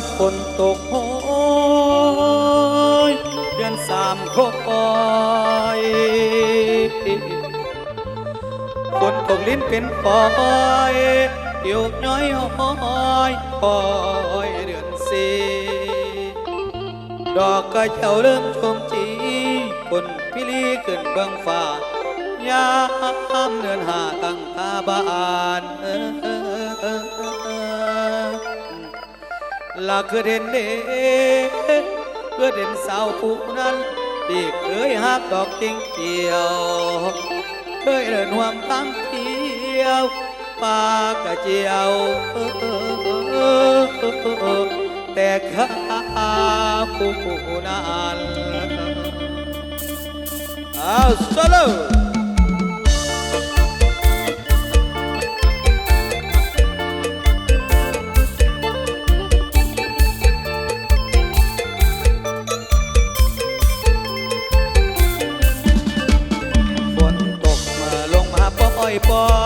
กับฝนตกโหยเดือนสามครบปอยฝนตกลิ้นเป็นปอยเดี่ยวน้อยหอยปอยเดือนสี่ดอกกระเจ้าเริ่มชมจีฝนพิลีขึ้นเบื้องฟ้ายามเดือนหาตั้งตาบานเออ ละคือเด่นเด่นเพื่อเด่นสาวผู้นั้นที่เคยหักดอกติ้งเกี่ยว เคยเดินหวมตั้งเที่ยวปากระเจียวแต่ข้าผู้นั้น Hasta luego. บ่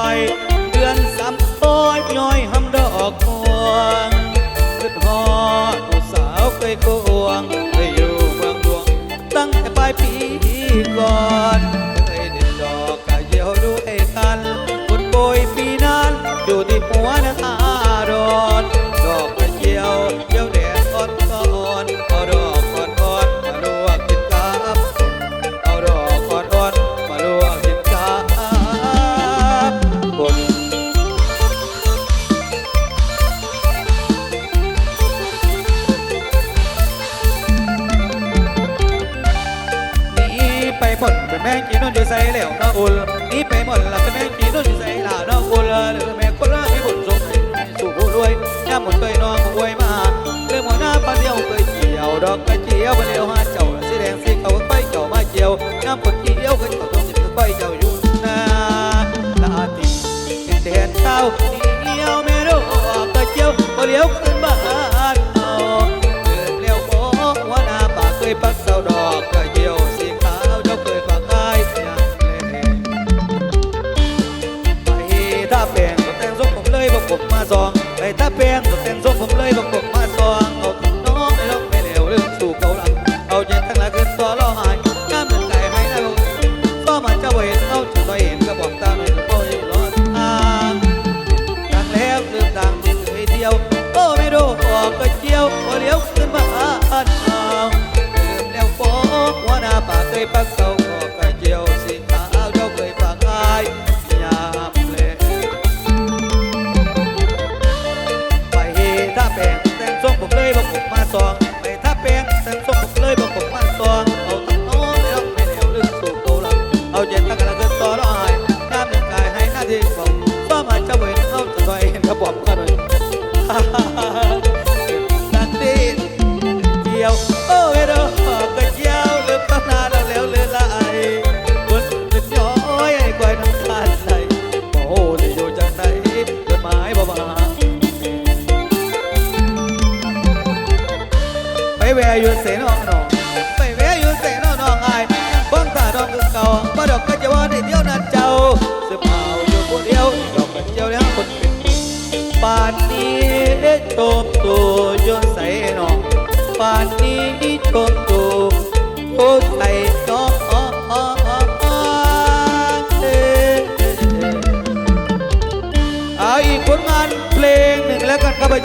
ย่ำหมดไปนอนองอวยมาเรื่องหัวหน้าปลาเดียวเคยเจียวดอกกระเจียวปลาเดียวหาเจ้าสีแดงสีเขาไปเจียวมาเจียวน้ำฝนเจียวขึ้นเขต้องสิบไปเจ้าอยู่นาลาตีเป็นแดนเต้า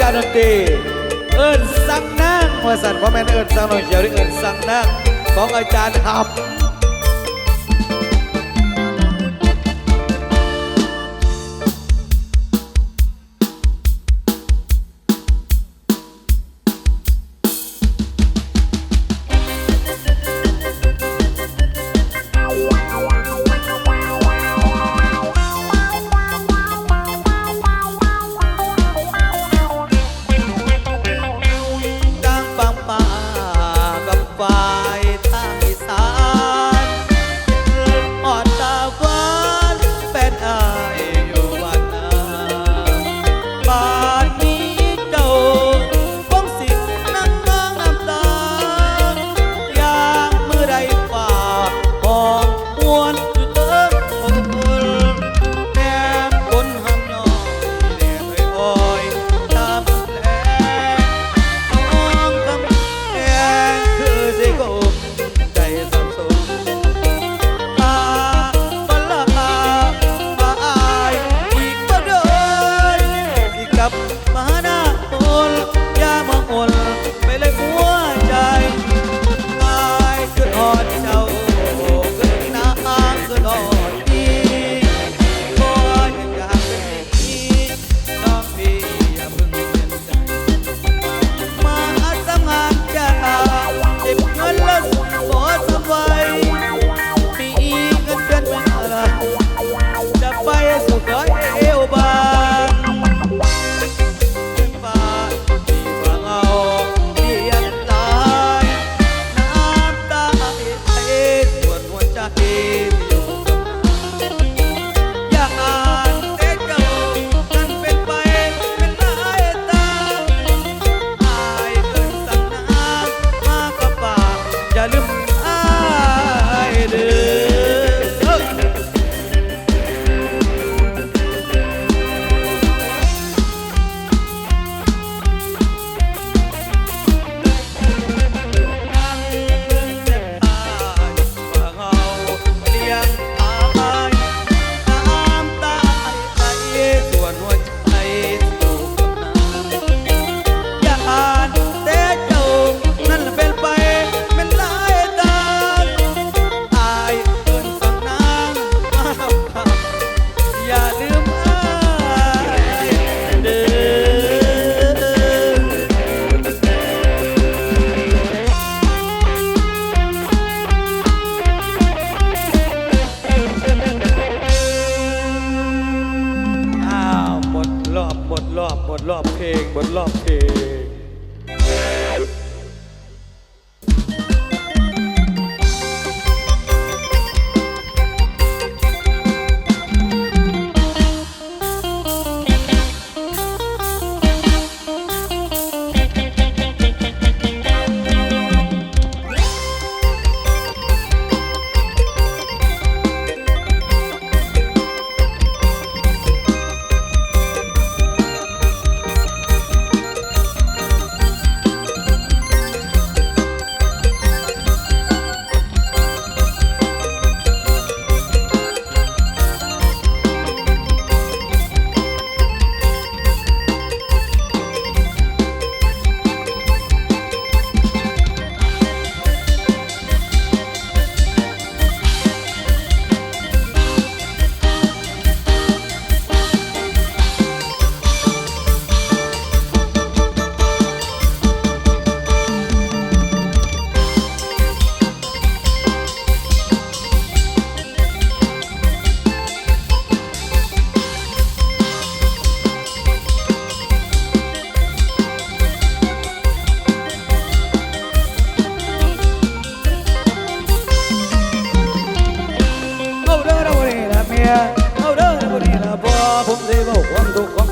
าวดนตีเอิญสังนั่งว่าสันพ่าแม่เอิญสังนองเขียวรือเอิญสังนั่งของอาจารย์ห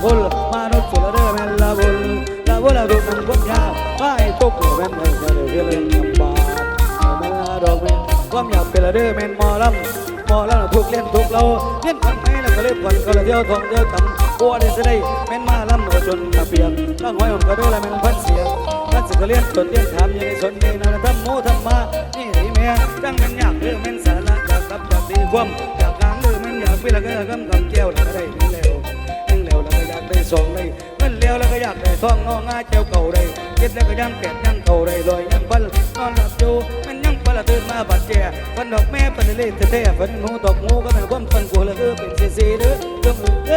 ความทุกข์ของคนมนุษย์สุดละเด้อแมนละบุญละบุญละทุกข์นั้นความยากไม่ทุกข์แม่นเลยจะเดือดเรื่องลำบากมาดอกเม่นความอยากเป็นละเด้อแมนมอลำหมอลำทุกเล่นทุกเราเล่นกันไหมแล้วก็เล่นกันก็ละเดียวทองเดียวกันกลัวได้จะได้แมนมาลำเอาจนกระเปียกตั้งไว้ผมก็เด้อละแมนพันเสียกันสิก็เลี้ยนจนเลี้ยนถามยังในสนในนาธรรมโมธรรมานี่ไอ้แม่จังแม่นอยากเด้อแมนสาระอยากกับอยากดีความอยากงามเด้อแมนอยากเป็นละก็กำกำแก้วแล้วก็ได้เงินแล้ว สองเลยเงินเลี้ยวแล้วก็อยากได้ซองงองาเจ้าเก่าได้เก็บแล้วก็ยังแก่ยังเก่าได้ลอยยังพันนอนหลับอยู่มันยังพันละตื่นมาบาดเจ็บพันดอกแม่พันเล่แท้ๆพันหูดอกงูก็เป็นความฝันกูละเออเป็นเสียๆเด้อเรื่องเอ้ยเอ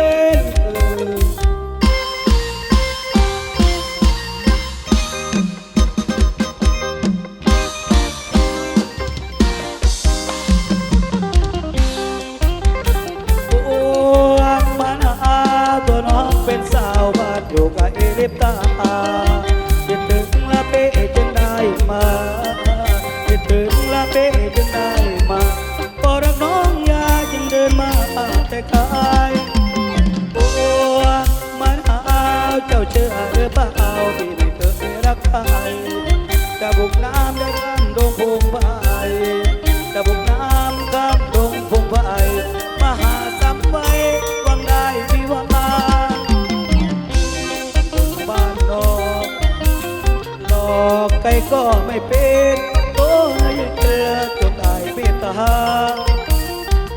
กไก่ก็ไม่เป็นโอ้ยเกลือจนตายเมตตา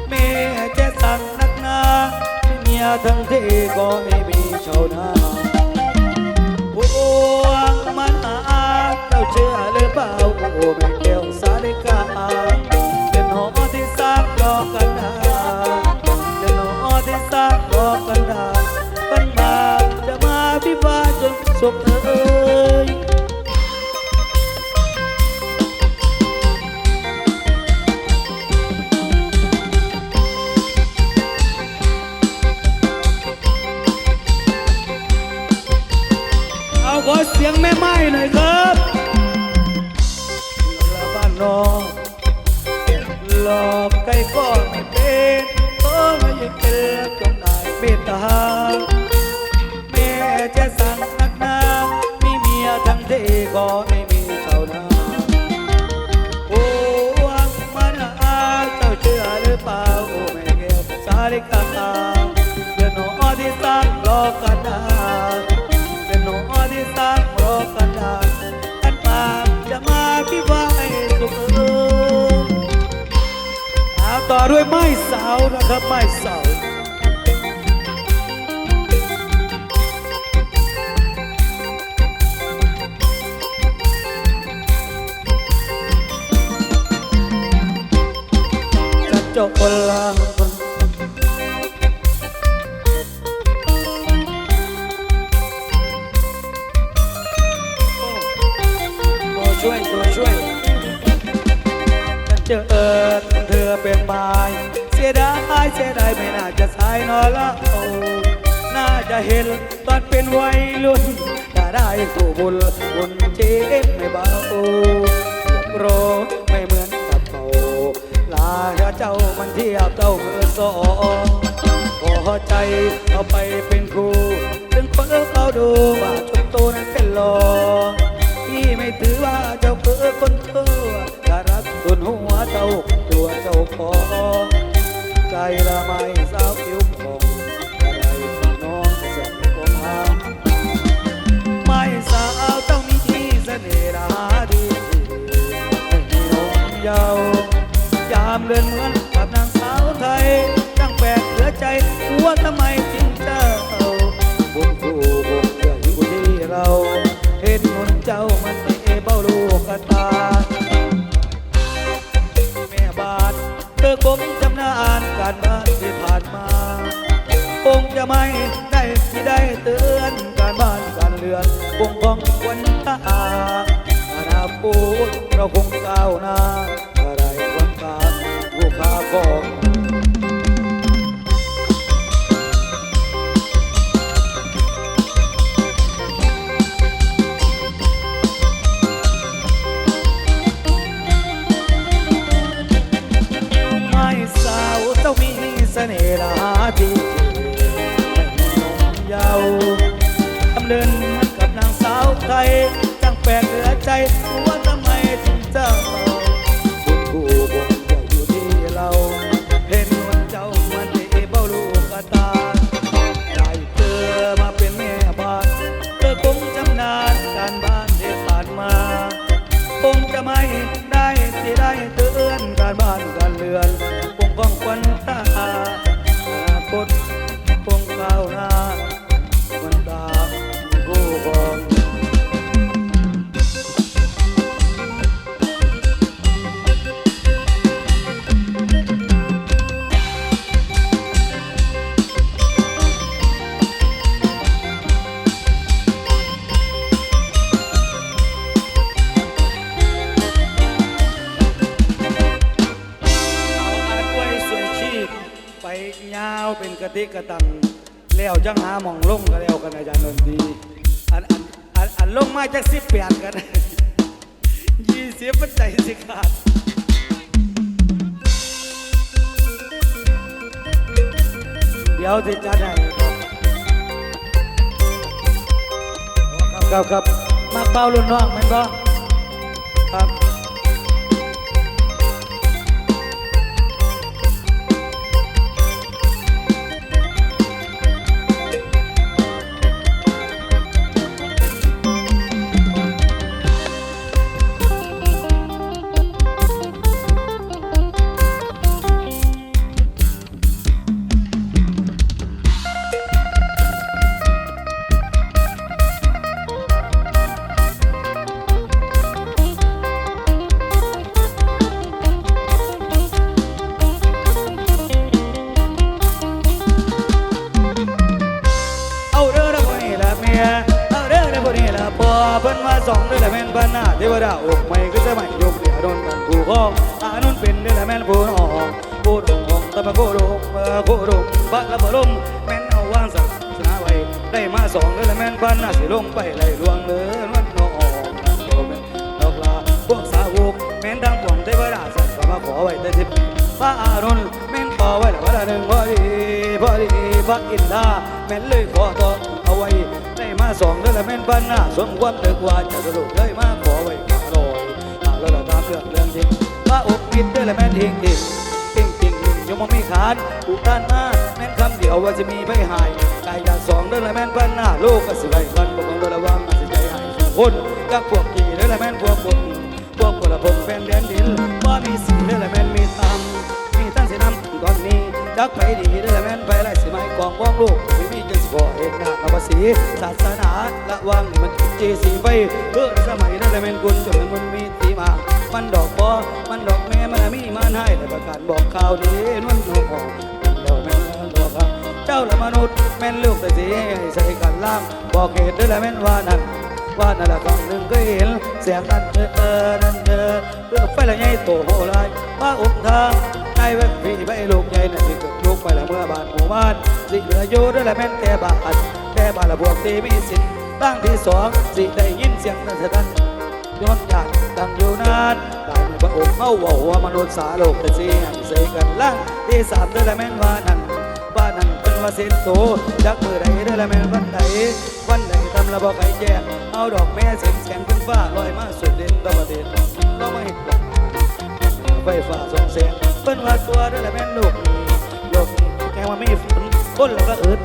แม่จะสั่งนักหนาเมียทั้งที่ก็ไม่มีชาวนาโอ้มันหาเจ้าเชื่อหรือเปล่าโอ้แม่ เอาขอเสียงแม่ไม้หน่อยครับละบ้านนอกหลอกใครก็ไม่เป็นโอ้ยยังเป็นจนได้เมตตาแม่จะสั่งนักหนามีเมียทั้งที่ก็ไม่มีเท่านาโอ้วังมานาเจ้าเชื่อหรือเปล่าโอ้แม่แก้วสาลิกาเดือนหนอที่สร้งรอกันดาาด้วยไม้เสานะครับไม้เสาจะจบคนละายเสียดายไม่น่าจะสายนอละโอ้น่าจะเห็นตอนเป็นวัยรุ่นถ้าได้คู่บุญบุญเจ็บไม่เบาโรไม่เหมือนกับเขาลาเจ้ามันเทียบเจ้าเมื่อสองพอใจเอาไปเป็นครูถึงคนเขาดูว่าชมโตนั้นเป็นหลอพี่ไม่ถือว่าเจ้าคือค เราคงก้าวหน้าอะไรควรการลูกค้าของ จากสิบแปดกันยี่สิบมันใจสิขาดเดี๋ยวจะจัดให้ครับครับครับมาเป้ารุ่นน้องแม่นบ่ครับ เพิ่นมาสองเด้อละแม่นบ้านหน้าเทวดาอกไม่ก็จะไม่ยกเดียวโดนกันผู้ครองอานุนเป็นเด้อละแม่นผู้น้องผู้ดงตะบะโกดงมื่อโกดงบัดละบ่ลมแม่นเอาวางสักสนาไว้ได้มาสองเด้อละแม่นบ้านหน้าสิลงไปไหลลวงเลือนวันน้องโยมดอกลาพวกสาวกแม่นทางปวงเทวดาสั่งก็มาขอไว้แต่ทิพย์พระอานนแม่นขอไว้ละวันละหนึ่งพอดีพอดีพระอินทราแม่นเลยขอต่อเอาไว้ สองเดือนละแม่นปันหน้าสมความตึกว่าจะสรุปเลยมาขอไว้ขาลอยขาลอยละตามเรื่องเรื่องจริงพระอกปิดเดือนละแม่นทิ้งทิ้งทิ้งทิ้งทิ้งยังไม่มีขาดอุทานมาแม่นคำเดียวว่าจะมีไปหายกายากสองเดือนละแม่นปันหน้าโลกก็สิไว้กันบ่ต้องระวังมันสิใจหายคนกับพวกกี่เดือนละแม่นพวกคนพวกพลพงแฟนเดนดินว่ามีสิ่งเด้อละแม่นมีธรรม ตั้งสินำก่อนนี้จักไปดีเด้อแม่นไปไล่สิไม้กองบ้องลูกไม่มีจังสิบ่เห็นหน้าภาษีศาสนาละวังมันจีสีไปเพื่อสมัยเด้อละแม่นกุลจนมันมีตีมามันดอกบอมันดอกแม่มันมีมันให้แต่ประกาศบอกข่าวดีนวลหัวหอมเราแม่นบอกครับเจ้าละมนุษย์แม่นลูกแต่สีให้ใส่กันล่างบอกเหตุเด้อละแม่นว่านั้นว่านั่นละครั้งหนึ่งก็เห็นเสียงนั้นเออเออนั่นเออเพื่อไฟละใหญ่โตโหลายมาองค์ทาง ในเว็บพี่ไปลูกใหญ่นั่นที่เกิดลูกไปละเมื่อบานหมู่บ้านสิเหลืออยู่ด้วยละแม่นแต่บาทแต่บาทละบวกตีมีสิทธิ์ตั้งที่สองสิได้ยินเสียงนั้นเสดันย้อนจากตั้งอยู่นานกลายเป็นพระองค์เมาว่าหัวมนุษย์สาโลกแต่สิให้เสกกันล่างที่สามด้วยละแม่นว่านั่นว่านั่นเป็นว่าเส้นโตจักมือใดด้อละแม่นวันใดวันใดทำระบอกไก่แจ้งเอาดอกแม่เสียงแสงขึ้นฟ้าลอยมาสุดเด่นตะวันเด่นเราไม่เห็นไฟฟ้าส่องแสง เป็นว่าตัวเด้อละแม่นลูกโลกแค่ว่าไม่ฝนคนเราก็อึด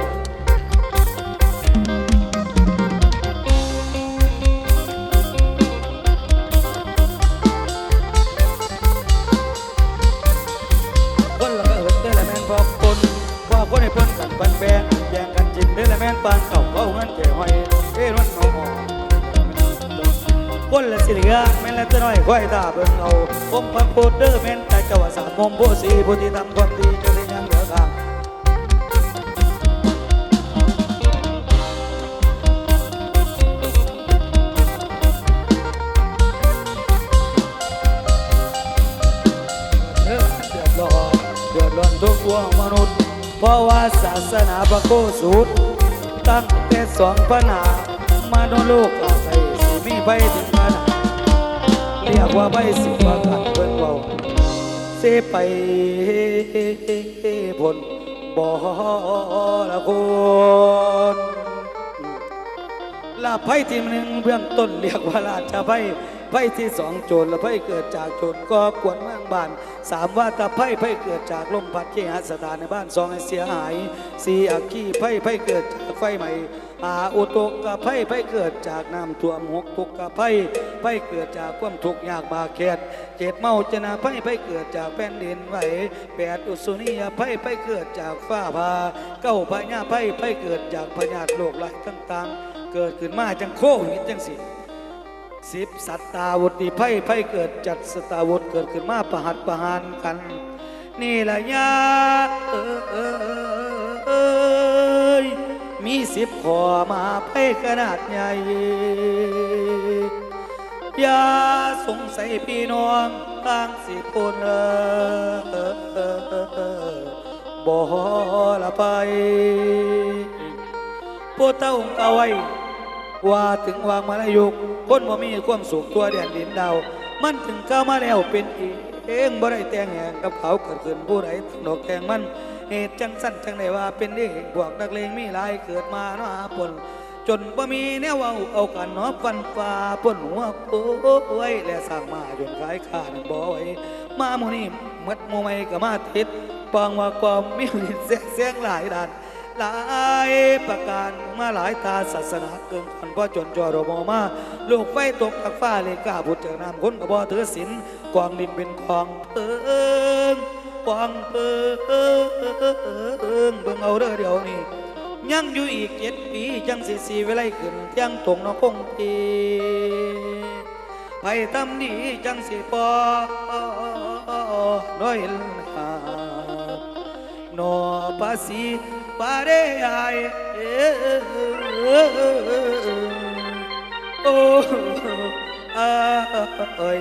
คนเราก็อึดเด้อละแม่นพอคนพอคนให้เพิ่นกันปันแบงแย่งกันจินเด้อละแม่นปานเก่าเขาเงินแก่หอยเอ้ยมันหอมคนละสิเหลือแม่นละตัวน้อยค่อยตาเบิ่งเอาผมพักโพดเดอร์แม่นแต่เจ้าว่าสัง เหลือข้างเดือดร้อนเดือดร้อนทุกวงมนุษย์ เพราะว่าศาสนาพระโคสูตรตั้งแต่สองปัญหามาโนโลกอาศัยสิมีไปถึงขนาดเรียกว่าไปสิประกา ไปผลบ่ละคนลาไพ่ที่หนึ่งเบื้องต้นเรียกว่าราชไพ่ไพ่ที่สองโจรและไพ่เกิดจากโจรก็กวนเมืองบ้านสามว่าตาไพ่ไพ่เกิดจากลมพัดเคหสถานในบ้านสองให้เสียหายสี่อักขีไพ่ไพ่เกิดจากไฟใหม่อาอุตกกะไพ่ไพ่เกิดจากน้ำท่วมหกทุกกะไพ่ไพ่เกิดจากความทุกข์ยากบาแคดเจ็ดเมาจนาไพ่ไพ่เกิดจากแผ่นดินไหวแปดอุสุนียไพ่ไพ่เกิดจากฟ้าผ่าเก้าพญาไพ่ไพ่เกิดจากพญาโลกหลายต่างๆ เกิดขึ้นมาจังโควิดจังสิสิบสัตตาวุติไพ่ไพ่เกิดจัดสตาวุธเกิดขึ้นมาประหัตประหารกัน นี่ละยาเออเออเออมีสิบขอมาไพ่ขนาดใหญ่ อย่าสงสัยพี่น้องทางสิพนเออเออเออเออเออบ่ละไปผู้เต้าเอาไว้ ว่าถึงวางมาลายุกคนบ่มีความสุขตัวเดียนดินดาว มันถึงก้ามาแล้วเป็นอีเองบ่ได้แต่งแหงกับเขาเกิดขึ้นผู้ใดตั้งดอกแทงมันเหตุจังสั้นจังได้ว่าเป็นเรื่องพวกนักเลงมีหลายเกิดมาเนาะหาปน จนบ่มีแนวเอาเอากันนาะฟันฟ้าปนหัวโอ้ยและสร้างมาจนขายขาดบ่ไหวมาหมู่นี้หมดหมู่ใหม่ก็มาติดปองว่าความมีเสียงเสียงหลายด้านหลายประการมาหลายตาศาสนาเกินคนพ่อจนจอรมอมาลูกไฟตกจากฟ้าเลยกล้าบุตรจากน้ำคนก็บ่ถือศีลกองดินเป็นกองเพิงกองเพิงเบิ่งเอาเด้อเดี๋ยวนี้ ยังอยู่อีกเจ็ดปีจังสิสีเวไลขึ้นเที่ยงตรงนคงทีไปทำดีจังสิปอน้อยลา no pasi pare ai oh ai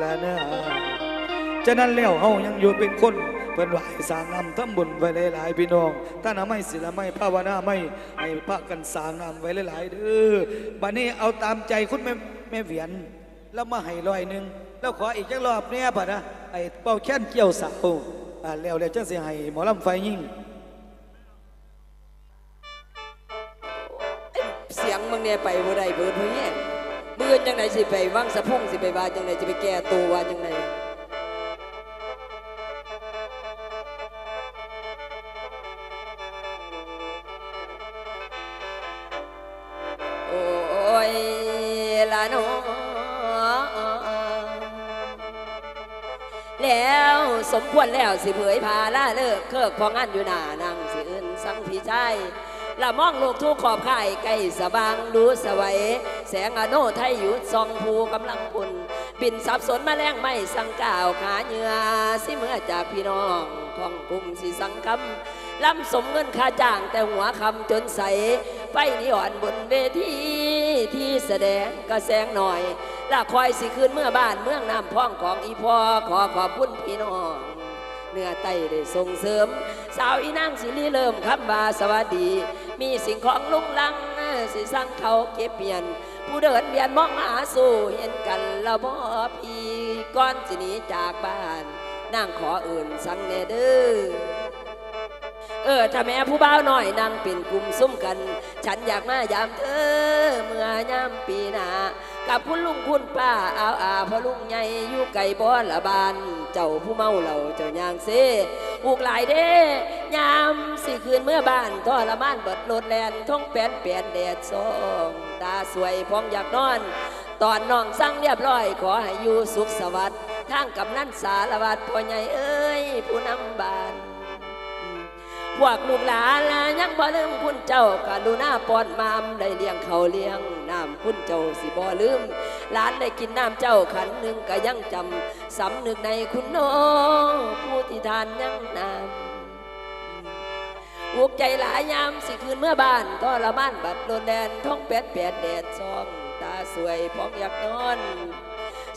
la na ฉะนั้นแล้วเฮายังอยู่เป็นคน พิ่นว่าให้สางนำทำบุญไว้หลายๆพี่น้องถ้านาไม่ศิลไม่ภาวนาไม่ให้พระกันสางนำไว้หลายๆเด้อบัดนี้เอาตามใจคุณแม่แม่เวียน แล้วมาให้ร้อยหนึ่งแล้วขออีกจักรอบเนี่ยป่ะนะไอ้เป่าแค้นเกี่ยวสาอ่าแล้วแล้วจังสิให้หมอลำไฟยิ่งเสียงมึงเนี่ยไปบ่ได้เบิดเพื่อนเบื่อจังไหนสิไปวังสะพุ่งสิไปว่าจังไหนสิไปแก้ตัวว่าจังไหน มควรแล้วสิเผยพาล่าเลิกเคิกพองานอยู่หน้านั่งสิอื่นสังพี่ชายละมองโลกทุกขอบข่ายใกล้สบางดูสวัยแสงอโนไทยหยุดซองภูกำลังพุนบินสับสนมาแรงไม่สังก่าวขาเหงื่อสิเมื่อจากพี่น้องท่องกลุ่มสิสังคำลำสมเงินค่าจ้างแต่หัวคำจนใสไฟนิอ่อนบนเวทีที่แสดงกระแสงหน่อย ละคอยสิคืนเมื่อบ้านเมืองน้ำพ้องของอีพอขอขอบคุณพี่น้องเนื้อไตได้ส่งเสริม สาวอีนางสิริเริ่มคำบาสวัสดี มีสิ่งของลุงลังสิสั่งเขาเก็บเปลี่ยน ผู้เดินเบียนมองหาสู่เห็นกันละบ่พี่ก่อนสิหนีจากบ้านนางขออื่นสั่งแน่เด้อเออถ้าแม่ผู้บ่าวน้อยนั่งเป็นกลุ่มซุ่มกัน ฉันอยากมายามเธอเมื่อยามปีหนา กับคุณลุงคุณป้าเอาอาพ่อลุงใหญ่อยู่ไก่บ่อละบานเจ้าผู้เมาเหล่าเจ้ายางเซอุกหลายเด้ยามสิคืนเมื่อบ้านทรมานเบิดโลดแลนท้องแปนเปลี่ยนแดดซองตาสวยพองอยากนอน ตอนน้องสั่งเรียบร้อย ขอให้อยู่สุขสวัสดิ์ทางกำนันสารวัตรพ่อใหญ่เอ้ยผู้นำบ้านพวกลูกหลานยังบ่ลืมคุณเจ้ากรุณาปอนมามได้เลี้ยงเขาเลี้ยง น้ำคุณเจ้าสิบ่ลืมหลานได้กินน้ำเจ้าขันหนึ่งก็ยังจำสำนึกในคุณน้องผู้ที่ทานยังนำอุกใจหลายยามสิคืนเมื่อบ้านทรมานบัดโดนแดนท้องแปดแปดแดดซองตาสวยพองอยากนอน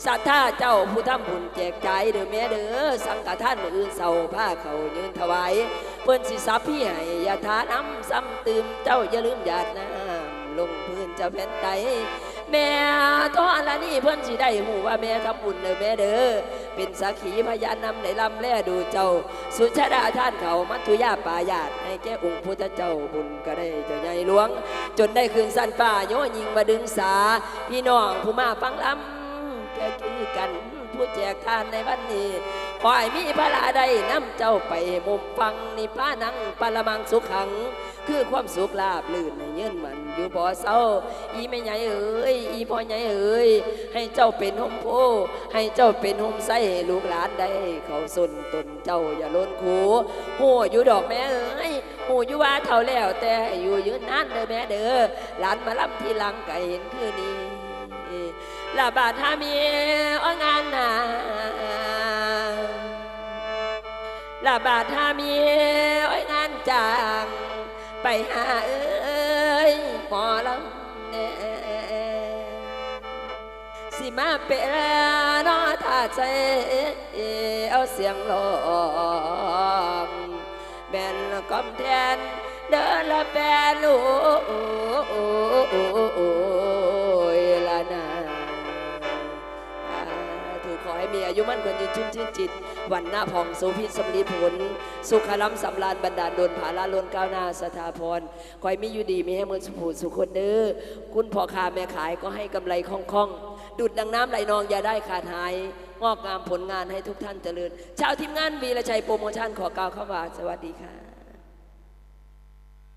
ศรัทธาเจ้าผู้ทำบุญแจกใจเด้อแม่เด้อสังฆทานมืออื่นเศร้าผ้าเขายืนถวายเพิ่นสิสับพี่ให้ยาทาน้ำซ้ำตืมเจ้าอย่าลืมหยาดน้ำ ลงพื้นเจ้าแผ่นไตแม่ทอละนี่เพิ่อนสิได้หูว่าแม่ทำบุญเด้อแม่เด้อเป็นสักขีพยานนำในลำแล่ดูเจ้า สุชาดาท่านเขามัทุยาปายาตให้แก่องค์พุทธเจ้าบุญก็ได้เจ้าใหญ่หลวง จนได้คืนสันฟ้าโยยิงมาดึงสา พี่น้องผู้มาฟังลำแก่คือกันผู้แจกทานในวันนี้ขอให้มีพระลาได้นำเจ้าไปมุมฟังนิพพานังปรมังสุขัง คือความสุขลาบลื่นในยืนมันอยู่บ่อเศร้า อีแม่ใหญ่เอ๋ยอีพ่อใหญ่เอ๋ยให้เจ้าเป็นหมโพให้เจ้าเป็นหมไส้ลูกหลานได้เขาสนตนเจ้าอย่าล้นคูหูอยู่ดอกแม่เอ๋ยหูอยู่ว่าเท่าแล้วแต่อยู่ยืนนานเด้อแม่เด้อหลานมาลำทีหลังก็เห็นคือนี้ลาบาทามีอ้องานนาลาบาทามีไว้งานจ่า ไปหาเอ้ยหมอลำแน่สิมาเป็นนอท่าใจเอาเสียงร้องแม่นกำแทนเดินละแปรลูกละนา มีอายุมั่นขวัญยืนชุ่มชื่นจิต วันหน้าผ่องสุพิษสมรีผล สุขล้ำสำราญบรรดาลโดนผาลาลนก้าวหน้าสถาพรคอยมีอยู่ดีมีให้มือสุขูสุขคนเด้อคุณพ่อค้าแม่ขายก็ให้กำไรคล่องๆดุดดังน้ำไหลนองอย่าได้ขาดหายงอกงามผลงานให้ทุกท่านเจริญ ชาวทีมงานวีระชัยโปรโมชั่นขอกล่าวเข้ามาสวัสดีค่ะ